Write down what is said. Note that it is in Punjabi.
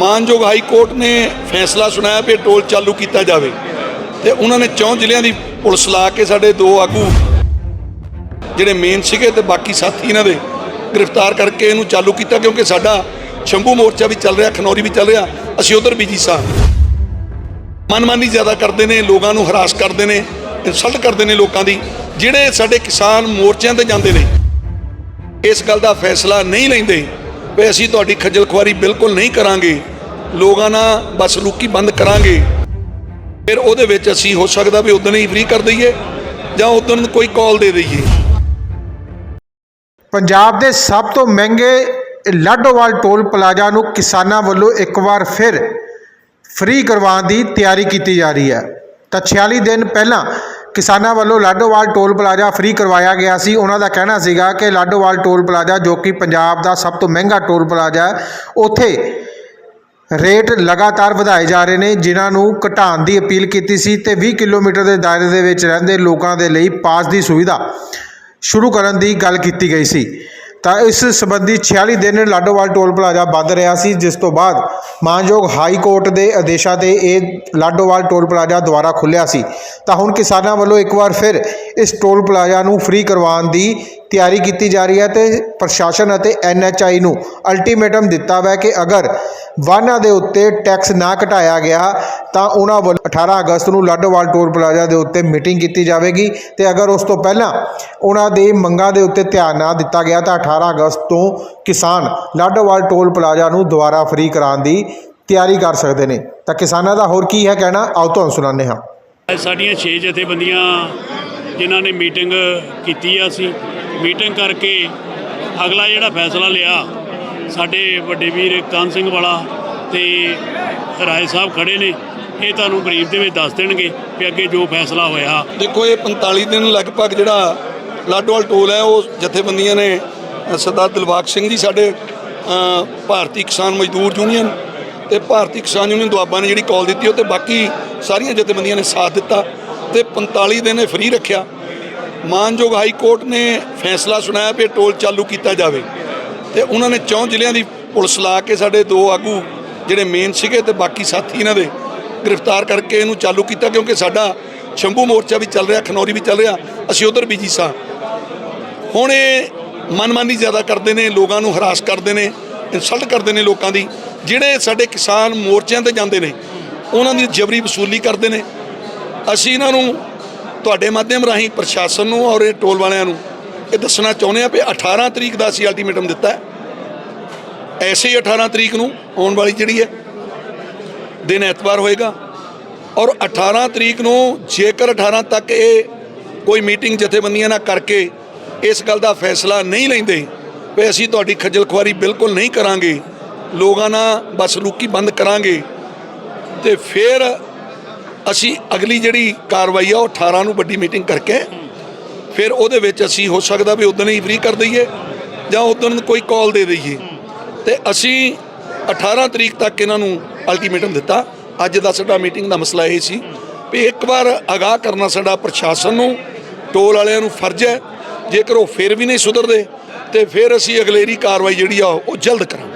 ਮਾਨਯੋਗ ਹਾਈ ਕੋਰਟ ਨੇ ਫੈਸਲਾ ਸੁਣਾਇਆ ਵੀ ਇਹ ਟੋਲ ਚਾਲੂ ਕੀਤਾ ਜਾਵੇ। ਤੇ ਉਹਨਾਂ ਨੇ ਚੌਂ ਜ਼ਿਲ੍ਹਿਆਂ ਦੀ ਪੁਲਿਸ ਲਾ ਕੇ ਸਾਡੇ ਦੋ ਆਗੂ ਜਿਹੜੇ ਮੇਨ ਸੀਗੇ ਤੇ ਬਾਕੀ ਸਾਥੀ ਇਹਨਾਂ ਦੇ ਗ੍ਰਿਫਤਾਰ ਕਰਕੇ ਇਹਨੂੰ ਚਾਲੂ ਕੀਤਾ ਕਿਉਂਕਿ ਸਾਡਾ ਸ਼ੰਭੂ ਮੋਰਚਾ ਵੀ ਚੱਲ ਰਿਹਾ, ਖਨੌਰੀ ਵੀ ਚੱਲ ਰਿਹਾ। ਅਸੀਂ ਉਧਰ ਬਿਜ਼ੀ ਸਾਂ। ਮਨਮਾਨੀ ਜ਼ਿਆਦਾ ਕਰਦੇ ਨੇ, ਲੋਕਾਂ ਨੂੰ ਹਰਾਸ ਕਰਦੇ ਨੇ ਇਨਸਲਟ ਕਰਦੇ ਨੇ ਲੋਕਾਂ ਦੀ। ਜਿਹੜੇ ਸਾਡੇ ਕਿਸਾਨ ਮੋਰਚਿਆਂ ਤੇ ਜਾਂਦੇ ਨੇ, ਇਸ ਗੱਲ ਦਾ ਫੈਸਲਾ ਨਹੀਂ ਲੈਂਦੇ, ਵੀ ਅਸੀਂ ਤੁਹਾਡੀ ਖੱਜਲ ਖੁਆਰੀ ਬਿਲਕੁਲ ਨਹੀਂ ਕਰਾਂਗੇ। ਲੋਕਾਂ ਨਾਲ ਬਸ ਲੁਕੀ ਬੰਦ ਕਰਾਂਗੇ। ਫਿਰ ਉਹਦੇ ਵਿੱਚ ਅਸੀਂ ਹੋ ਸਕਦਾ ਵੀ ਉਦੋਂ ਹੀ ਫ੍ਰੀ ਕਰ ਦਈਏ ਜਾਂ ਉਦੋਂ ਕੋਈ ਕਾਲ ਦੇ ਦਈਏ। ਪੰਜਾਬ ਦੇ ਸਭ ਤੋਂ ਮਹਿੰਗੇ ਲਾਡੋਵਾਲ ਟੋਲ ਪਲਾਜ਼ਾ ਨੂੰ ਕਿਸਾਨਾਂ ਵੱਲੋਂ ਇੱਕ ਵਾਰ ਫਿਰ ਫ੍ਰੀ ਕਰਵਾਉਣ ਦੀ ਤਿਆਰੀ ਕੀਤੀ ਜਾ ਰਹੀ ਹੈ। ਤਾਂ 46 ਦਿਨ ਪਹਿਲਾਂ ਕਿਸਾਨਾਂ ਵੱਲੋਂ ਲਾਡੋਵਾਲ ਟੋਲ ਪਲਾਜ਼ਾ ਫ੍ਰੀ ਕਰਵਾਇਆ ਗਿਆ ਸੀ। ਉਹਨਾਂ ਦਾ ਕਹਿਣਾ ਸੀਗਾ ਕਿ ਲਾਡੋਵਾਲ ਟੋਲ ਪਲਾਜ਼ਾ ਜੋ ਕਿ ਪੰਜਾਬ ਦਾ ਸਭ ਤੋਂ ਮਹਿੰਗਾ ਟੋਲ ਪਲਾਜ਼ਾ ਹੈ, ਉੱਥੇ ਰੇਟ ਲਗਾਤਾਰ ਵਧਾਏ ਜਾ ਰਹੇ ਨੇ, ਜਿਨ੍ਹਾਂ ਨੂੰ ਘਟਾਉਣ ਦੀ ਅਪੀਲ ਕੀਤੀ ਸੀ ਤੇ 20 ਕਿਲੋਮੀਟਰ ਦੇ ਦਾਇਰੇ ਦੇ ਵਿੱਚ ਰਹਿੰਦੇ ਲੋਕਾਂ ਦੇ ਲਈ ਪਾਸ ਦੀ ਸੁਵਿਧਾ ਸ਼ੁਰੂ ਕਰਨ ਦੀ ਗੱਲ ਕੀਤੀ ਗਈ ਸੀ। ਤਾਂ ਇਸ ਸੰਬੰਧੀ 46 ਦਿਨ ਲਾਡੋਵਾਲ ਟੋਲ ਪਲਾਜ਼ਾ ਬੰਦ ਰਿਹਾ ਸੀ, ਜਿਸ ਤੋਂ ਬਾਅਦ ਮਾਨਯੋਗ ਹਾਈ ਕੋਰਟ ਦੇ ਆਦੇਸ਼ਾਂ ਤੇ ਇਹ ਲਾਡੋਵਾਲ ਟੋਲ ਪਲਾਜ਼ਾ ਦੁਬਾਰਾ ਖੁੱਲਿਆ ਸੀ। ਤਾਂ ਹੁਣ ਕਿਸਾਨਾਂ ਵੱਲੋਂ ਇੱਕ ਵਾਰ ਫਿਰ ਇਸ ਟੋਲ ਪਲਾਜ਼ਾ ਨੂੰ ਫ੍ਰੀ ਕਰਵਾਉਣ ਦੀ ਤਿਆਰੀ ਕੀਤੀ ਜਾ ਰਹੀ ਹੈ ਤੇ ਪ੍ਰਸ਼ਾਸਨ ਅਤੇ ਐਨਐਚਆਈ ਨੂੰ ਅਲਟੀਮੇਟਮ ਦਿੱਤਾ ਹੋਇਆ ਕਿ ਅਗਰ ਵਾਹਨਾਂ ਦੇ ਉੱਤੇ ਟੈਕਸ ਨਾ ਘਟਾਇਆ ਗਿਆ, ਤਾਂ ਉਹਨਾਂ ਵੱਲੋਂ 18 ਅਗਸਤ ਨੂੰ ਲਾਡੋਵਾਲ ਟੋਲ ਪਲਾਜ਼ਾ ਦੇ ਉੱਤੇ ਮੀਟਿੰਗ ਕੀਤੀ ਜਾਵੇਗੀ। ਤੇ ਅਗਰ ਉਸ ਤੋਂ ਪਹਿਲਾਂ ਉਹਨਾਂ ਦੀ ਮੰਗਾਂ ਦੇ ਉੱਤੇ ਧਿਆਨ ਨਾ ਦਿੱਤਾ ਗਿਆ, ਤਾਂ 18 ਅਗਸਤ ਤੋਂ ਕਿਸਾਨ ਲਾਡੋਵਾਲ ਟੋਲ ਪਲਾਜ਼ਾ ਨੂੰ ਦੁਬਾਰਾ ਫ੍ਰੀ ਕਰਾਉਣ ਦੀ ਤਿਆਰੀ ਕਰ ਸਕਦੇ ਨੇ। ਤਾਂ ਕਿਸਾਨਾਂ ਦਾ ਹੋਰ ਕੀ ਹੈ ਕਹਿਣਾ? ਆਓ ਤੁਹਾਨੂੰ ਸੁਣਾਉਂਦੇ ਹਾਂ। ਅੱਜ ਸਾਡੀਆਂ 6 ਜਥੇਬੰਦੀਆਂ ਜਿਨ੍ਹਾਂ ਨੇ ਮੀਟਿੰਗ ਕੀਤੀ ਆ ਅਸੀਂ, ਮੀਟਿੰਗ ਕਰਕੇ ਅਗਲਾ ਜਿਹੜਾ ਫੈਸਲਾ ਲਿਆ ਸਾਡੇ ਵੱਡੇ ਵੀਰ ਕਾਨ ਸਿੰਘ ਵਾਲਾ ਤੇ ਰਾਏ ਸਾਹਿਬ ਖੜੇ ਨੇ, ਇਹ ਤੁਹਾਨੂੰ ਗਰੀਬ ਦੇ ਵਿੱਚ ਦੱਸ ਦੇਣਗੇ ਕਿ ਅੱਗੇ ਜੋ ਫੈਸਲਾ ਹੋਇਆ। ਦੇਖੋ, ਇਹ 45 ਦਿਨ ਲਗਭਗ ਜਿਹੜਾ ਲਾਡੋਵਾਲ ਟੋਲ ਹੈ, ਉਹ ਜਥੇਬੰਦੀਆਂ ਨੇ ਸਰਦਾਰ ਦਿਲਬਾਗ ਸਿੰਘ ਜੀ ਸਾਡੇ ਭਾਰਤੀ ਕਿਸਾਨ ਮਜ਼ਦੂਰ ਯੂਨੀਅਨ ਤੇ ਭਾਰਤੀ ਕਿਸਾਨ ਯੂਨੀਅਨ ਦੁਆਬਾ ਨੇ ਜਿਹੜੀ ਕਾਲ ਦਿੱਤੀ, ਉਹ ਤੇ ਬਾਕੀ ਸਾਰੀਆਂ ਜਥੇਬੰਦੀਆਂ ਨੇ ਸਾਥ ਦਿੱਤਾ ਤੇ 45 ਦਿਨ ਇਹ ਫ੍ਰੀ ਰੱਖਿਆ। ਮਾਨਯੋਗ ਹਾਈ ਕੋਰਟ ਨੇ ਫੈਸਲਾ ਸੁਣਾਇਆ ਵੀ ਇਹ ਟੋਲ ਚਾਲੂ ਕੀਤਾ ਜਾਵੇ। ਤੇ ਉਹਨਾਂ ਨੇ ਚੌਂ ਜ਼ਿਲ੍ਹਿਆਂ ਦੀ ਪੁਲਿਸ ਲਾ ਕੇ ਸਾਡੇ ਦੋ ਆਗੂ ਜਿਹੜੇ ਮੇਨ ਸੀਗੇ ਤੇ ਬਾਕੀ ਸਾਥੀ ਇਹਨਾਂ ਦੇ ਗ੍ਰਿਫਤਾਰ ਕਰਕੇ ਇਹਨੂੰ ਚਾਲੂ ਕੀਤਾ ਕਿਉਂਕਿ ਸਾਡਾ ਸ਼ੰਭੂ ਮੋਰਚਾ ਵੀ ਚੱਲ ਰਿਹਾ, ਖਨੌਰੀ ਵੀ ਚੱਲ ਰਿਹਾ, ਅਸੀਂ ਉਧਰ ਬਿਜ਼ੀ ਸਾਂ। ਹੁਣ ਇਹ ਮਨਮਾਨੀ ਜ਼ਿਆਦਾ ਕਰਦੇ ਨੇ, ਲੋਕਾਂ ਨੂੰ ਹਰਾਸ ਕਰਦੇ ਨੇ ਇਨਸਲਟ ਕਰਦੇ ਨੇ ਲੋਕਾਂ ਦੀ। ਜਿਹੜੇ ਸਾਡੇ ਕਿਸਾਨ ਮੋਰਚਿਆਂ ਤੇ ਜਾਂਦੇ ਨੇ, ਉਹਨਾਂ ਦੀ ਜਬਰੀ ਵਸੂਲੀ ਕਰਦੇ ਨੇ। ਅਸੀਂ ਇਹਨਾਂ ਨੂੰ ਤੁਹਾਡੇ ਮਾਧਿਅਮ ਰਾਹੀਂ ਪ੍ਰਸ਼ਾਸਨ ਨੂੰ ਔਰ ਇਹ ਟੋਲ ਵਾਲਿਆਂ ਨੂੰ ਇਹ ਦੱਸਣਾ ਚਾਹੁੰਦੇ ਆ ਵੀ 18 ਤਰੀਕ ਦਾ ਅਸੀਂ ਅਲਟੀਮੇਟਮ ਦਿੱਤਾ ਹੈ। ਐਸੇ ਹੀ 18 ਤਰੀਕ ਨੂੰ ਆਉਣ ਵਾਲੀ ਜਿਹੜੀ ਹੈ, ਦਿਨ ਐਤਵਾਰ ਹੋਏਗਾ। ਔਰ 18 ਤਰੀਕ ਨੂੰ ਜੇਕਰ 18 ਤੱਕ ਇਹ ਕੋਈ ਮੀਟਿੰਗ ਜਥੇਬੰਦੀਆਂ ਨਾਲ ਕਰਕੇ ਇਸ ਗੱਲ ਦਾ ਫੈਸਲਾ ਨਹੀਂ ਲੈਂਦੇ, ਵੀ ਅਸੀਂ ਤੁਹਾਡੀ ਖੱਜਲ ਖੁਆਰੀ ਬਿਲਕੁਲ ਨਹੀਂ ਕਰਾਂਗੇ, ਲੋਕਾਂ ਨਾਲ ਬਸ ਲੁਕੀ ਬੰਦ ਕਰਾਂਗੇ, ਤੇ ਫਿਰ ਅਸੀਂ ਅਗਲੀ ਜਿਹੜੀ ਕਾਰਵਾਈ ਆ ਉਹ 18 ਨੂੰ ਵੱਡੀ ਮੀਟਿੰਗ ਕਰਕੇ ਫਿਰ ਉਹਦੇ ਵਿੱਚ ਅਸੀਂ ਹੋ ਸਕਦਾ ਵੀ ਉਦੋਂ ਹੀ ਫ੍ਰੀ ਕਰ ਦਈਏ ਜਾਂ ਉਦੋਂ ਕੋਈ ਕਾਲ ਦੇ ਦਈਏ। ਤੇ ਅਸੀਂ 18 ਤਰੀਕ ਤੱਕ ਇਹਨਾਂ ਨੂੰ ਅਲਟੀਮੇਟਮ ਦਿੱਤਾ। ਅੱਜ ਦਾ ਸਾਡਾ ਮੀਟਿੰਗ ਦਾ ਮਸਲਾ ਇਹ ਸੀ ਵੀ ਇੱਕ ਵਾਰ ਅਗਾਹ ਕਰਨਾ ਸਾਡਾ ਪ੍ਰਸ਼ਾਸਨ ਨੂੰ ਟੋਲ ਵਾਲਿਆਂ ਨੂੰ ਫਰਜ਼ ਹੈ। ਜੇਕਰ ਉਹ ਫਿਰ ਵੀ ਨਹੀਂ ਸੁਧਰਦੇ ਤੇ ਫਿਰ ਅਸੀਂ ਅਗਲੇਰੀ ਕਾਰਵਾਈ ਜਿਹੜੀ ਆ ਉਹ ਜਲਦ ਕਰਾਂਗੇ।